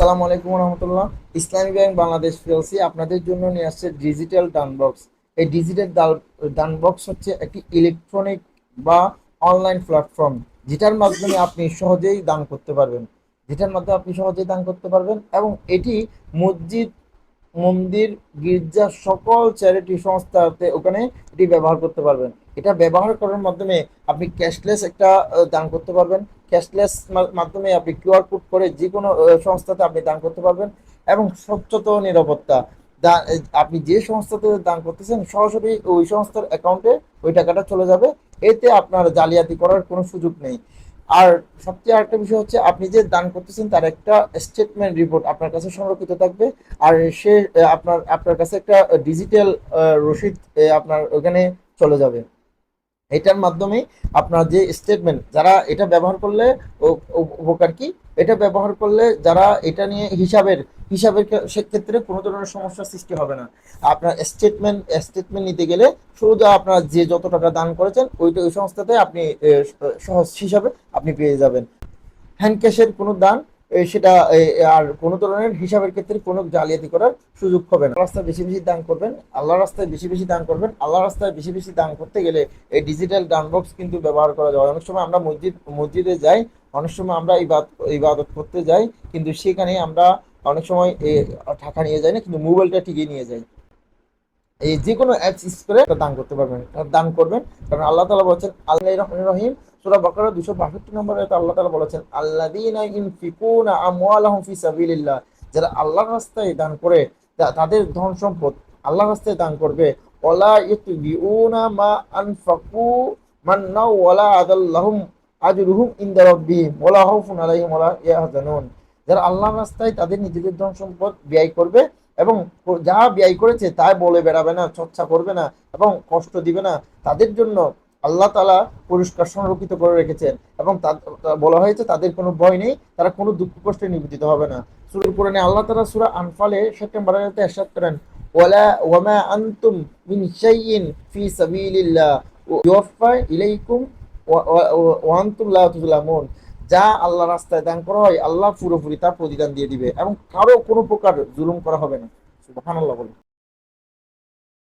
আসসালামু আলাইকুম রহমতুল্লাহ। ইসলামী bank Bangladesh PLC আপনাদের জন্য নিয়ে আসছে ডিজিটাল ডানবক্স এই ডিজিটাল ডান বক্স হচ্ছে একটি ইলেকট্রনিক বা অনলাইন প্ল্যাটফর্ম যেটার মাধ্যমে আপনি সহজেই দান করতে পারবেন। যেটার মাধ্যমে আপনি সহজেই দান করতে পারবেন এবং এটি মসজিদ, মন্দির, গির্জা, সকল চ্যারিটি সংস্থাতে ওখানে এটি ব্যবহার করতে পারবেন। এটা ব্যবহার করার মাধ্যমে আপনি ক্যাশলেস একটা দান করতে পারবেন। ক্যাশলেস মাধ্যমে আপনি কিউআর কোড করে যে কোনো সংস্থাতে আপনি দান করতে পারবেন এবং স্বচ্ছতা নিরাপত্তা। আপনি যে সংস্থাতে দান করতেছেন, সরাসরি ওই সংস্থার অ্যাকাউন্টে ওই টাকাটা চলে যাবে। এতে আপনার জালিয়াতি করার কোনো সুযোগ নেই। আর সবচেয়ে আরেকটা বিষয় হচ্ছে, আপনি যে দান করতেছেন, তার একটা স্টেটমেন্ট রিপোর্ট আপনার কাছে সংরক্ষিত থাকবে। আর সে আপনার আপনার কাছে একটা ডিজিটাল রসিদ আপনার ওখানে চলে যাবে। এটার মাধ্যমে আপনার যে স্টেটমেন্ট যারা এটা ব্যবহার করলে উপকার কি? এটা ব্যবহার করলে যারা এটা নিয়ে হিসাবের হিসাবের ক্ষে- সেক্ষেত্রে কোনো ধরনের সমস্যার সৃষ্টি হবে না। আপনার স্টেটমেন্ট স্টেটমেন্ট নিতে গেলে শুধু আপনার যে যত টাকা দান করেছেন, ওইটা, ওই সংস্থাতে আপনি সহজ হিসাবে আপনি পেয়ে যাবেন। হ্যান্ড ক্যাশের কোনো দান সেটা আর কোনো ধরনের হিসাবের ক্ষেত্রে কোনো জালিয়াতি করার সুযোগ হবে না। রাস্তায় বেশি বেশি দান করবেন আল্লাহ রাস্তায় বেশি বেশি দান করবেন আল্লাহ রাস্তায় বেশি বেশি দান করতে গেলে এই ডিজিটাল দান বক্স কিন্তু ব্যবহার করা যায় অনেক সময় আমরা মসজিদ, মসজিদে যাই, অনেক সময় আমরা ইবাদ, ইবাদত করতে যাই, কিন্তু সেখানে আমরা অনেক সময় টাকা নিয়ে যাই না, কিন্তু মোবাইলটা ঠিকই নিয়ে যাই। এই যে কোনো অ্যাপস ইউজ করে দান করতে পারবেন দান করবেন। কারণ আল্লাহ তালা বলছেন আল্লাহ রহমান রহিম। সূরা বাকারা দুশো বাষট্টি নম্বরে আল্লাহ তালা বলেছেন, আল্লাযীনা ইউনফিকুনা আমওয়ালাহুম ফি সাবিলিল্লাহ। যারা আল্লাহর রাস্তায় দান করে তাদের ধন সম্পদ আল্লাহর রাস্তায় দান করবে। ওয়ালা ইউতবিউনা মা আনফাকু মান্নাও ওয়ালা আদাল্লাহুম আজরুহুম ইনদা রাব্বিহিম। ওয়ালা খাউফুন আলাইহিম ওয়ালা ইয়াহজানুন। যারা আল্লাহর রাস্তায় তাদের নিজেদের ধন সম্পদ ব্যয় করবে এবং যা ব্যয় করেছে তাই বলে বেড়াবে না, চর্চা করবে না এবং কষ্ট দিবে না। তাদের জন্য আল্লাহ তালা পুরস্কার সংরক্ষিত করে রেখেছেন এবং বলা হয়েছে তাদের কোনো ভয় নেই, তারা কোনো দুঃখ কষ্টে নিবেদিত হবে না। সুরের পুরাণে আল্লাহ তালা সুরা আনফালে সেপ্টেম্বরের এরশাদ করেন, ওয়ালা ওয়ামা আনতুম মিন ফি সাবিলিল্লাহ, ইউফা ইলাইকুম ওয়া- লা তুজলামুন যা আল্লাহ রাস্তায় দান করা হয়, আল্লাহ পুরোপুরি তার প্রতিদান দিয়ে দিবে এবং কারও কোনো প্রকার জুলুম করা হবে না। সুবহানাল্লাহ বলে